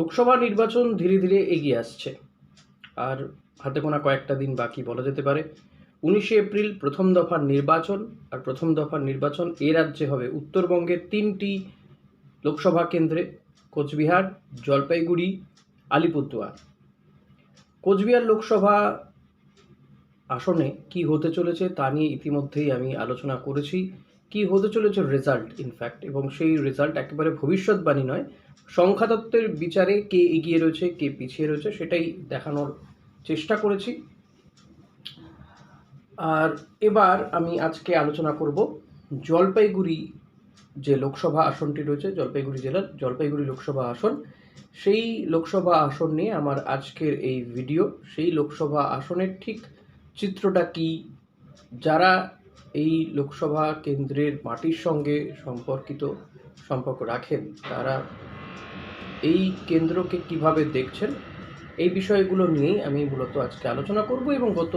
লোকসভা নির্বাচন ধীরে ধীরে এগিয়ে আসছে। আর হাতে গোনা কয়েকটা দিন বাকি বলা যেতে পারে। উনিশে এপ্রিল প্রথম দফার নির্বাচন, আর প্রথম দফার নির্বাচন এ রাজ্যে হবে উত্তরবঙ্গের তিনটি লোকসভা কেন্দ্রে, কোচবিহার, জলপাইগুড়ি, আলিপুরদুয়ার। কোচবিহার লোকসভা আসনে কি হতে চলেছে তা নিয়ে ইতিমধ্যেই আমি আলোচনা করেছি। কি হতে চলেছে রেজাল্ট ইনফ্যাক্ট এবং সেই রেজাল্ট একেবারে ভবিষ্যৎবাণী নয়। সংখ্যাতত্ত্বের বিচারে কে এগিয়ে রয়েছে, কে পিছিয়ে রয়েছে, সেটাই দেখানোর চেষ্টা করেছি। আর এবার আমি আজকে আলোচনা করব জলপাইগুড়ি যে লোকসভা আসনটি রয়েছে, জলপাইগুড়ি জেলার জলপাইগুড়ি লোকসভা আসন। সেই লোকসভা আসন নিয়ে আমার আজকের এই ভিডিও সেই লোকসভা আসনের ঠিক চিত্রটা কি? যারা এই লোকসভা কেন্দ্রের মাটির সঙ্গে সম্পর্কিত সম্পর্ক রাখেন, তারা এই কেন্দ্রকে কীভাবে দেখছেন? এই বিষয়গুলো নিয়েই আমি মূলত আজকে আলোচনা করব এবং গত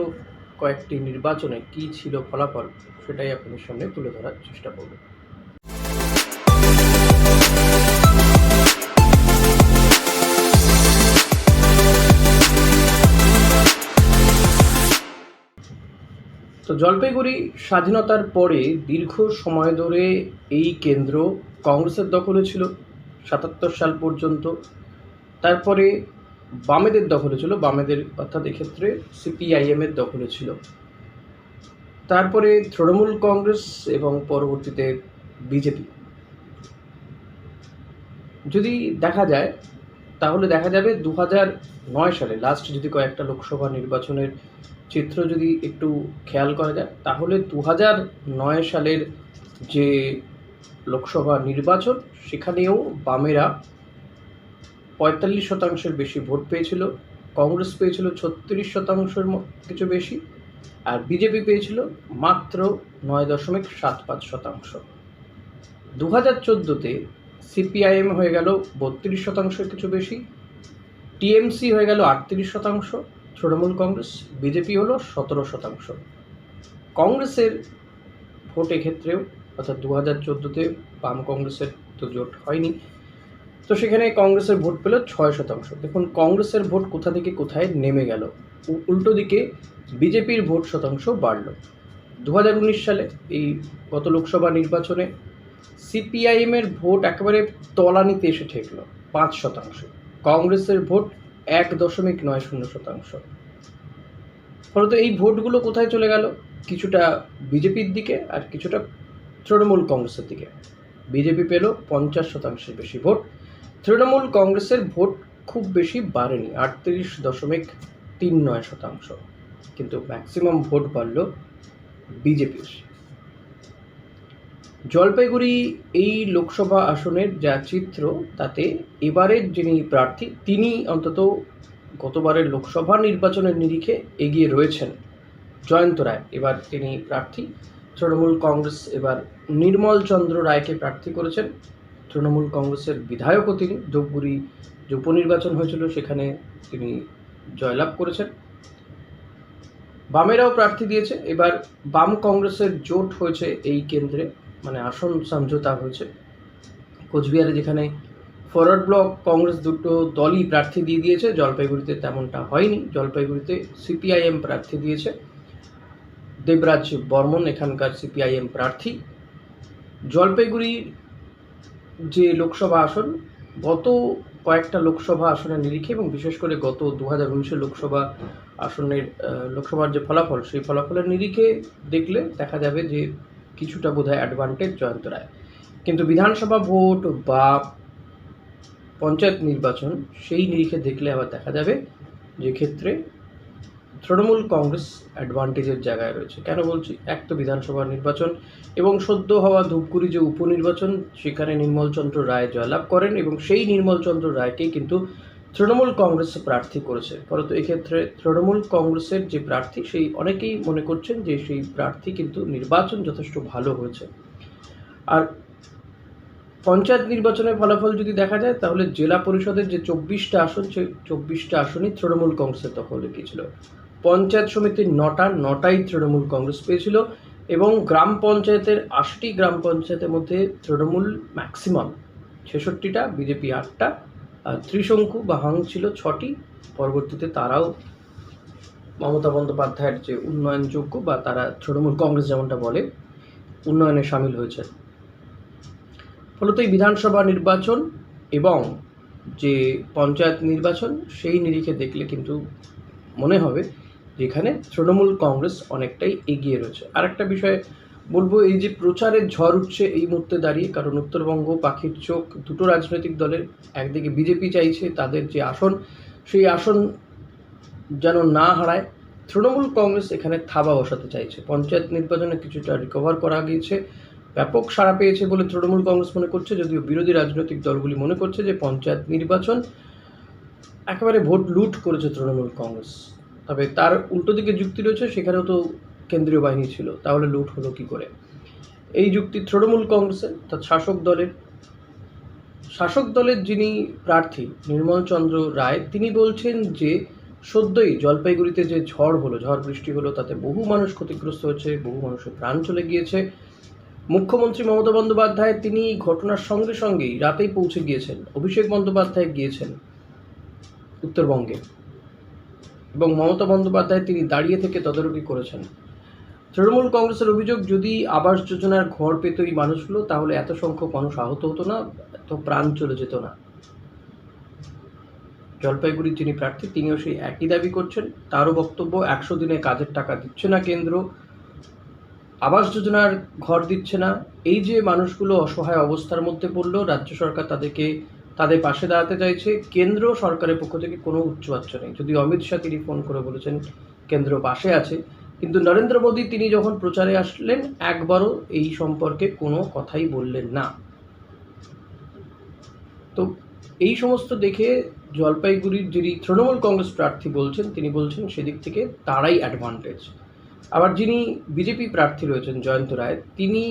কয়েকটি নির্বাচনে কি ছিল ফলাফল সেটাই আপনাদের সামনে তুলে ধরার চেষ্টা করব। তো জলপাইগুড়ি স্বাধীনতার পরে দীর্ঘ সময় ধরে এই কেন্দ্র কংগ্রেসের দখলে ছিল, সাতাত্তর সাল পর্যন্ত। তারপরে বামেদের দখলে ছিল, বামেদের অর্থাৎ এক্ষেত্রে সিপিআইএমের দখলে ছিল। তারপরে তৃণমূল কংগ্রেস এবং পরবর্তীতে বিজেপি। যদি দেখা যায়, তাহলে দেখা যাবে দু নয় সালে লাস্ট যদি কয়েকটা লোকসভা নির্বাচনের চিত্র যদি একটু খেয়াল করা যায়, তাহলে দু নয় সালের যে লোকসভা নির্বাচন, সেখানেও বামেরা পঁয়তাল্লিশ শতাংশের বেশি ভোট পেয়েছিল, কংগ্রেস পেয়েছিল ছত্রিশ শতাংশের কিছু বেশি, আর বিজেপি পেয়েছিল মাত্র নয় দশমিক সাত পাঁচ শতাংশ। দু হাজার চোদ্দোতে সিপিআইএম হয়ে গেল বত্রিশ শতাংশের কিছু বেশি, টিএমসি হয়ে গেল আটত্রিশ শতাংশ তৃণমূল কংগ্রেস, বিজেপি হলো সতেরো শতাংশ। কংগ্রেসের ভোট এক্ষেত্রেও অর্থাৎ দু হাজার চোদ্দোতে বাম কংগ্রেসের তো জোট হয়নি, তো সেখানে কংগ্রেসের ভোট পেল ছয় শতাংশ। দেখুন, কংগ্রেসের ভোট কোথা থেকে কোথায় নেমে গেল? উল্টো দিকে বিজেপির ভোট শতাংশ বাড়ল। দু হাজার উনিশ সালে এই গত লোকসভা নির্বাচনে সিপিআইএমের ভোট একেবারে তলানিতে এসে ঠেকল, পাঁচ শতাংশ। কংগ্রেসের ভোট এক দশমিক নয় শূন্য শতাংশ। ফলত এই ভোটগুলো কোথায় চলে গেল? কিছুটা বিজেপির দিকে আর কিছুটা তৃণমূল কংগ্রেসের দিকে। বিজেপি পেল পঞ্চাশ শতাংশের বেশি ভোট। তৃণমূল কংগ্রেসের ভোট খুব বেশি বাড়েনি, আটত্রিশ দশমিক তিন নয় শতাংশ। কিন্তু ম্যাক্সিমাম ভোট বাড়ল বিজেপির। জলপাইগুড়ি এই লোকসভা আসনের যা চিত্র, তাতে এবারের যিনি প্রার্থী, তিনি অন্তত গতবারের লোকসভা নির্বাচনের নিরিখে এগিয়ে রয়েছেন। জয়ন্ত রায়, এবার তিনি প্রার্থী। তৃণমূল কংগ্রেস এবার নির্মল চন্দ্র রায়কে প্রার্থী করেছেন। তৃণমূল কংগ্রেসের বিধায়কও তিনি। ধূপগুড়ি যে উপনির্বাচন হয়েছিল, সেখানে তিনি জয়লাভ করেছেন। বামেরাও প্রার্থী দিয়েছে। এবার বাম কংগ্রেসের জোট হয়েছে এই কেন্দ্রে। মানে আসন সমঝোতা হয়েছে। কোচবিহারে যেখানে ফরওয়ার্ড ব্লক কংগ্রেস দুটো দলই প্রার্থী দিয়ে দিয়েছে, জলপাইগুড়িতে তেমনটা হয়নি। জলপাইগুড়িতে সিপিআইএম প্রার্থী দিয়েছে। দেবরাজ বর্মন, এখানকার সিপিআইএম প্রার্থী। জলপাইগুড়ির যে লোকসভা আসন, গত কয়েকটা লোকসভা আসনের নিরিখে এবং বিশেষ করে গত দু হাজার লোকসভা আসনের লোকসভার যে ফলাফল, সেই ফলাফলের নিরিখে দেখলে দেখা যাবে যে কিছুটা বোধহয় অ্যাডভান্টেজ জয়ন্ত রায় কিন্তু বিধানসভা ভোট বা পঞ্চায়েত নির্বাচন সেই নিরিখে দেখলে আবার দেখা যাবে যে ক্ষেত্রে তৃণমূল কংগ্রেস অ্যাডভান্টেজের জায়গায় রয়েছে। কেন বলছি? এক তো বিধানসভা নির্বাচন এবং সদ্য হওয়া ধূপগুড়ি যে উপনির্বাচন, সেখানে নির্মলচন্দ্র রায় জয়লাভ করেন এবং সেই নির্মলচন্দ্র রায়কেই কিন্তু তৃণমূল কংগ্রেস প্রার্থী করেছে। ফলত এক্ষেত্রে তৃণমূল কংগ্রেসের যে প্রার্থী, সেই অনেকেই মনে করছেন যে সেই প্রার্থী কিন্তু নির্বাচন যথেষ্ট ভালো হয়েছে। আর পঞ্চায়েত নির্বাচনের ফলাফল যদি দেখা যায়, তাহলে জেলা পরিষদের যে চব্বিশটা আসন, সেই চব্বিশটা আসনই তৃণমূল কংগ্রেসের দখলে গিয়েছিল পঞ্চায়েত সমিতির নটা, নটাই তৃণমূল কংগ্রেস পেয়েছিল এবং গ্রাম পঞ্চায়েতের আশিটি গ্রাম পঞ্চায়েতের মধ্যে তৃণমূল ম্যাক্সিমাম। ছেষট্টিটা, বিজেপি আটটা ত্রিশঙ্কু বা হাং ছিল ছটি। পরবর্তীতে তারাও মমতা বন্দ্যোপাধ্যায়ের যে উন্নয়নযোগ্য বা তারা তৃণমূল কংগ্রেস যেমনটা বলে, উন্নয়নে সামিল হয়েছে। ফলত এই বিধানসভা নির্বাচন এবং যে পঞ্চায়েত নির্বাচন, সেই নিরিখে দেখলে কিন্তু মনে হবে যে এখানে তৃণমূল কংগ্রেস অনেকটাই এগিয়ে রয়েছে। আর একটা বিষয় বলব এই যে প্রচারের ঝড় উঠছে এই মুহূর্তে দাঁড়িয়ে, কারণ উত্তরবঙ্গ, পাখির চোখ, দুটো রাজনৈতিক দলের একদিকে বিজেপি চাইছে তাদের যে আসন, সেই আসন যেন না হারায়। তৃণমূল কংগ্রেস এখানে থাবা বসাতে চাইছে। পঞ্চায়েত নির্বাচনে কিছুটা রিকভার করা গিয়েছে। ব্যাপক সাড়া পেয়েছে বলে তৃণমূল কংগ্রেস মনে করছে, যদিও বিরোধী রাজনৈতিক দলগুলি মনে করছে যে পঞ্চায়েত নির্বাচন একেবারে ভোট লুট করেছে তৃণমূল কংগ্রেস। তবে তার উল্টো দিকে যুক্তি রয়েছে, সেখানেও তো কেন্দ্রীয় বাহিনী ছিল, তাহলে লুট হলো কি করে? এই যুক্তি তৃণমূল কংগ্রেসের অর্থাৎ শাসক দলের। শাসক দলের যিনি প্রার্থী নির্মল চন্দ্র রায়, তিনি বলছেন যে, সদ্যই জলপাইগুড়িতে যে ঝড় হলো, ঝড় বৃষ্টি হলো, তাতে বহু মানুষ ক্ষতিগ্রস্ত হয়েছে, বহু মানুষের প্রাণ চলে গিয়েছে। মুখ্যমন্ত্রী মমতা বন্দ্যোপাধ্যায় তিনি এই ঘটনার সঙ্গে সঙ্গেই রাতেই পৌঁছে গিয়েছেন, অভিষেক বন্দ্যোপাধ্যায় গিয়েছেন উত্তরবঙ্গে। এবং মমতা বন্দ্যোপাধ্যায় তিনি দাঁড়িয়ে থেকে তদারকি করেছেন। তৃণমূল কংগ্রেসের অভিযোগ, যদি আবাস যোজনার ঘর পেত এই মানুষগুলো, তাহলে এত সংখ্যক মানুষ আহত হতো না, এত প্রাণ চলে যেত না। জলপাইগুড়ির যিনি প্রার্থী, তিনিও সেই একই দাবি করছেন। তারও বক্তব্য, একশো দিনে কাজের টাকা দিচ্ছে না কেন্দ্র, আবাস যোজনার ঘর দিচ্ছে না। এই যে মানুষগুলো অসহায় অবস্থার মধ্যে পড়ল, রাজ্য সরকার তাদেরকে, তাদের পাশে দাঁড়াতে চাইছে। কেন্দ্র সরকারের পক্ষ থেকে কোনো উচ্চবাচ্য নেই। যদি অমিত শাহ তিনি ফোন করে বলেছেন, কেন্দ্র পাশে আছে কিন্তু নরেন্দ্র মোদী তিনি যখন প্রচারে আসলেন, একবারও এই সম্পর্কে কোনো কথাই বললেন না। তো এই সমস্ত দেখে জলপাইগুড়ির যিনি তৃণমূল কংগ্রেস প্রার্থী বলছেন, তিনি বলছেন সেদিক থেকে তারাই অ্যাডভান্টেজ আবার যিনি বিজেপি প্রার্থী রয়েছেন, জয়ন্ত রায়, তিনি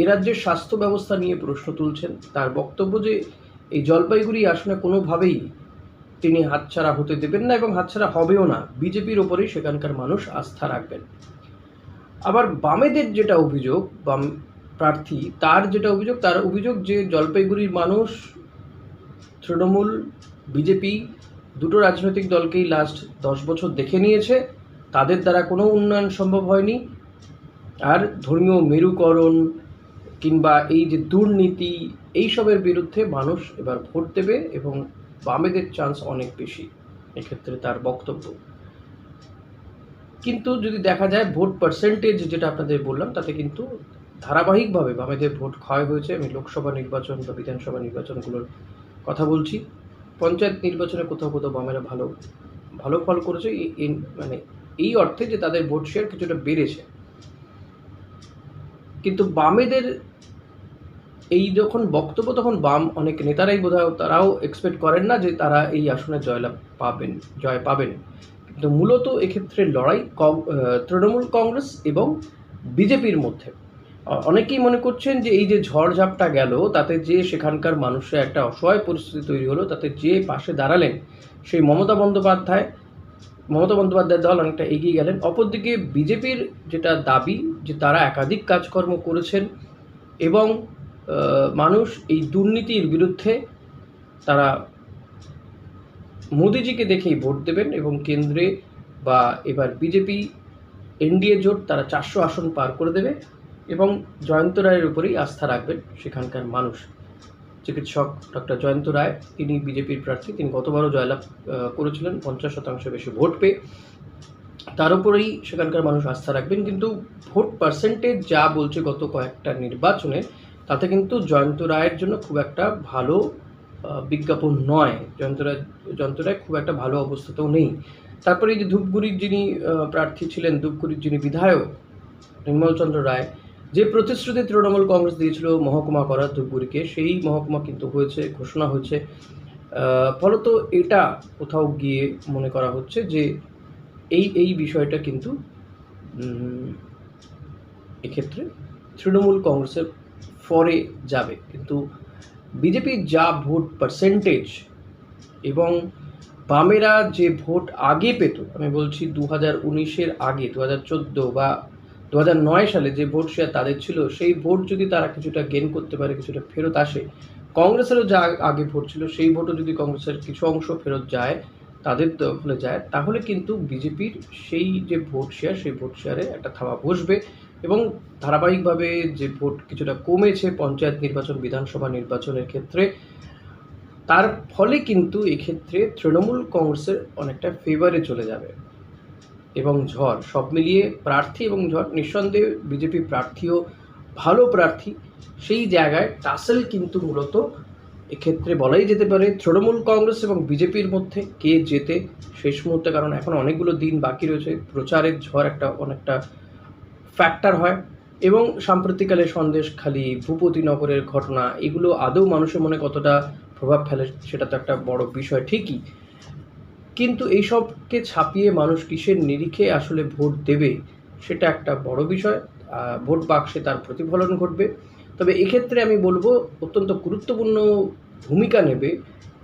এ রাজ্যের স্বাস্থ্য ব্যবস্থা নিয়ে প্রশ্ন তুলছেন। তার বক্তব্য যে এই জলপাইগুড়ি আসনে কোনোভাবেই তিনি হাতছাড়া হতে দেবেন না এবং হাতছাড়া হবেও না। বিজেপির ওপরেই সেখানকার মানুষ আস্থা রাখবেন। আবার বামেদের যেটা অভিযোগ, বাম প্রার্থী, তার যেটা অভিযোগ, তার অভিযোগ যে জলপাইগুড়ির মানুষ, তৃণমূল, বিজেপি দুটো রাজনৈতিক দলকেই লাস্ট দশ বছর দেখে নিয়েছে। তাদের দ্বারা কোনো উন্নয়ন সম্ভব হয়নি। আর ধর্মীয় মেরুকরণ কিংবা এই যে দুর্নীতি, এইসবের বিরুদ্ধে মানুষ এবার ভোট দেবে এবং বামেদের চান্স অনেক বেশি, এক্ষেত্রে তার বক্তব্য। কিন্তু যদি দেখা যায় ভোট পার্সেন্টেজ যেটা আপনাদের বললাম, তাতে কিন্তু ধারাবাহিকভাবে বামেদের ভোট ক্ষয় হয়েছে। আমি লোকসভা নির্বাচন বা বিধানসভা নির্বাচনগুলোর কথা বলছি। পঞ্চায়েত নির্বাচনে কোথাও কোথাও বামেরা ভালো ভালো ফল করেছে। মানে এই অর্থে যে তাদের ভোট শেয়ার কিছুটা বেড়েছে। কিন্তু বামেদের এই যখন বক্তব্য তখন বাম অনেক নেতারাই বোধহয় তারাও এক্সপেক্ট করেন না যে তারা এই আসনে জয়লাভ পাবেন, জয় পাবেন। কিন্তু মূলত এক্ষেত্রে লড়াই তৃণমূল কংগ্রেস এবং বিজেপির মধ্যে। অনেকেই মনে করছেন যে এই যে ঝড়ঝাপটা গেল, তাতে যে সেখানকার মানুষের একটা অসহায় পরিস্থিতি তৈরি হলো, তাতে যে পাশে দাঁড়ালেন সেই মমতা বন্দ্যোপাধ্যায়, মমতা বন্দ্যোপাধ্যায়ের দল অনেকটা এগিয়ে গেলেন। অপরদিকে বিজেপির যেটা দাবি যে তারা একাধিক কাজকর্ম করেছেন এবং মানুষ এই দুর্নীতির বিরুদ্ধে তারা মোদিজিকে দেখেই ভোট দেবেন এবং কেন্দ্রে বা এবার বিজেপি, এনডিএ জোট তারা চারশো আসন পার করে দেবে এবং জয়ন্ত রায়ের উপরেই আস্থা রাখবেন সেখানকার মানুষ। চিকিৎসক ডক্টর জয়ন্ত রায়, তিনি বিজেপির প্রার্থী, তিনি গতবারও জয়লাভ করেছিলেন, পঞ্চাশ শতাংশ বেশি ভোট পেয়ে। তার উপরেই সেখানকার মানুষ আস্থা রাখবেন, কিন্তু ভোট পার্সেন্টেজ যা বলছে গত কয়েকটা নির্বাচনে তাতে কিন্তু জয়ন্ত রায়ের জন্য খুব একটা ভালো বিজ্ঞাপন নয়। জয়ন্ত রায় জয়ন্ত রায় খুব একটা ভালো অবস্থাতেও নেই। তারপরে এই যে ধূপগুড়ির যিনি প্রার্থী ছিলেন, ধূপগুড়ির যিনি বিধায়ক নির্মলচন্দ্র রায়, যে প্রতিশ্রুতি তৃণমূল কংগ্রেস দিয়েছিল মহকুমা করার ধূপগুড়িকে, সেই মহকুমা কিন্তু হয়েছে, ঘোষণা হয়েছে। ফলত এটা কোথাও গিয়ে মনে করা হচ্ছে যে এই এই বিষয়টা কিন্তু এক্ষেত্রে তৃণমূল কংগ্রেসের ফরে যাবে। কিন্তু বিজেপির যা ভোট পার্সেন্টেজ এবং বামেরা যে ভোট আগে পেত, আমি বলছি দু হাজার উনিশের আগে দু হাজার চোদ্দ বা দু হাজার নয় সালে যে ভোট শেয়ার তাদের ছিল, সেই ভোট যদি তারা কিছুটা গেন করতে পারে, কিছুটা ফেরত আসে, কংগ্রেসেরও যা আগে ভোট ছিল, সেই ভোটও যদি কংগ্রেসের কিছু অংশ ফেরত যায়, তাদের দখলে যায়, তাহলে কিন্তু বিজেপির সেই যে ভোট শেয়ার সেই ভোট শেয়ারে একটা থাবা বসবে। এবং ধারাবাহিকভাবে যে ভোট কিছুটা কমেছে, পঞ্চায়েত নির্বাচন, বিধানসভা নির্বাচনের ক্ষেত্রে, তার ফলে কিন্তু এক্ষেত্রে তৃণমূল কংগ্রেসের অনেকটা ফেভারে চলে যাবে। এবং ঝড়, সব মিলিয়ে প্রার্থী এবং ঝড়, নিঃসন্দেহে বিজেপি প্রার্থীও ভালো প্রার্থী, সেই জায়গায় টাসেল কিন্তু মূলত এক্ষেত্রে বলাই যেতে পারে তৃণমূল কংগ্রেস এবং বিজেপির মধ্যে কে জেতে শেষ মুহূর্তে, কারণ এখন অনেকগুলো দিন বাকি রয়েছে, প্রচারের ঝড় একটা অনেকটা ফ্যাক্টর হয় এবং সাম্প্রতিককালে সন্দেশখালী ভূপতিনগরের ঘটনা, এগুলো আদৌ মানুষের মনে কতটা প্রভাব ফেলে সেটা তো একটা বড় বিষয়, ঠিকই। কিন্তু এইসবকে ছাপিয়ে মানুষ কিসের নিরিখে আসলে ভোট দেবে, সেটা একটা বড় বিষয়। ভোট বাক্সে তার প্রতিফলন ঘটবে। তবে এক্ষেত্রে আমি বলব, অত্যন্ত গুরুত্বপূর্ণ ভূমিকা নেবে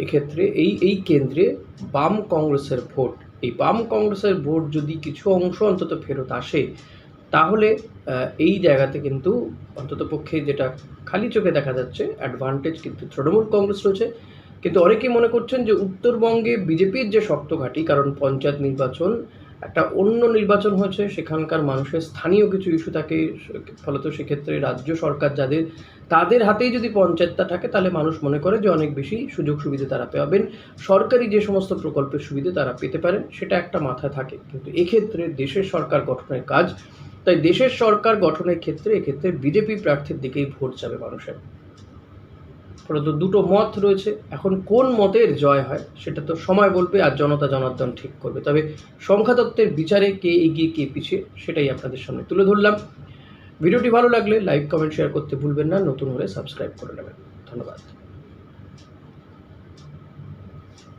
এক্ষেত্রে এই এই কেন্দ্রে বাম কংগ্রেসের ভোট। এই বাম কংগ্রেসের ভোট যদি কিছু অংশ অন্তত ফেরত আসে তাহলে এই জায়গাতে কিন্তু অন্তত পক্ষে যেটা খালি চোখে দেখা যাচ্ছে অ্যাডভান্টেজ কিন্তু তৃণমূল কংগ্রেস রয়েছে। কিন্তু অনেকেই মনে করছেন যে উত্তরবঙ্গে বিজেপির যে শক্ত ঘাঁটি, কারণ পঞ্চায়েত নির্বাচন একটা অন্য নির্বাচন হয়েছে, সেখানকার মানুষের স্থানীয় কিছু ইস্যু থাকে, ফলত সেক্ষেত্রে রাজ্য সরকার যাদের, তাদের হাতেই যদি পঞ্চায়েতটা থাকে, তাহলে মানুষ মনে করে যে অনেক বেশি সুযোগ সুবিধা তারা পাবেন। সরকারি যে সমস্ত প্রকল্পের সুবিধা তারা পেতে পারেন, সেটা একটা মাথায় থাকে। কিন্তু এক্ষেত্রে দেশের সরকার গঠনের কাজ, তাই দেশের সরকার গঠনের ক্ষেত্রে, এক্ষেত্রে বিজেপি প্রার্থীর দিকেই ভোট যাবে মানুষের। ফলত দুটো মত রয়েছে। এখন কোন মতের জয় হয়, সেটা তো সময় বলবে আর জনতা জনার্দন ঠিক করবে। তবে সংখ্যাতত্ত্বের বিচারে কে এগিয়ে কে পিছিয়ে, সেটাই আপনাদের সামনে তুলে ধরলাম। ভিডিওটি ভালো লাগলে লাইক, কমেন্ট শেয়ার করতে ভুলবেন না। নতুন হলে সাবস্ক্রাইব করে নেবেন। ধন্যবাদ।